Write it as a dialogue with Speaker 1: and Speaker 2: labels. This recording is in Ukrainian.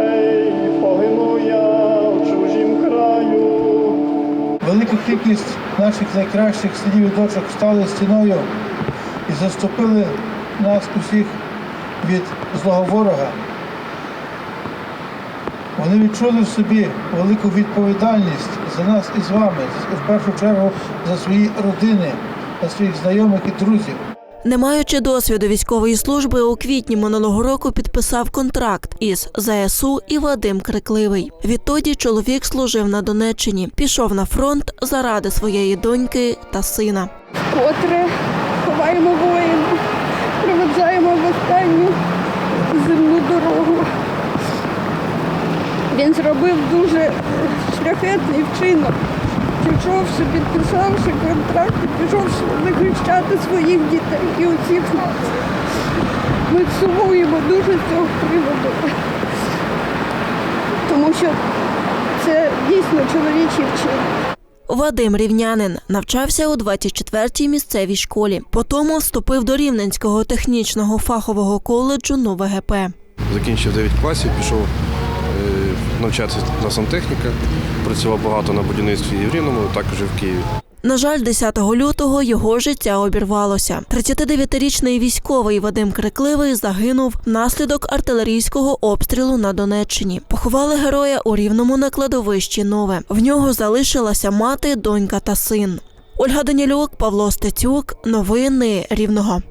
Speaker 1: Ей, погину я в чужім краю.
Speaker 2: Велика кількість наших найкращих синів і дочок стали стіною і заступили нас усіх від злого ворога. Вони відчули в собі велику відповідальність за нас і з вами, в першу чергу за свої родини, за своїх знайомих і друзів.
Speaker 3: Не маючи досвіду військової служби, у квітні минулого року підписав контракт із ЗСУ і Вадим Крикливий. Відтоді чоловік служив на Донеччині, пішов на фронт заради своєї доньки та сина.
Speaker 4: Котре ховаємо воїна, проведжаємо в останню земну дорогу. Він зробив дуже шляхетний вчинок. Пішовши, підписавши контракт, і пішовши захищати своїх дітей і усіх нас. Ми сумуємо дуже з цього приводу. Тому що це дійсно чоловічий вчинок.
Speaker 3: Вадим Рівнянин навчався у 24-й місцевій школі. Потім вступив до Рівненського технічного фахового коледжу Нове ГП.
Speaker 5: Закінчив 9 класів, пішов навчатися на сантехніка, працював багато на будівництві і в Рівному, також і в Києві.
Speaker 3: На жаль, 10 лютого його життя обірвалося. 39-річний військовий Вадим Крикливий загинув внаслідок артилерійського обстрілу на Донеччині. Поховали героя у рівному на кладовищі Нове. В нього залишилася мати, донька та син. Ольга Данілюк, Павло Стецюк. Новини Рівного.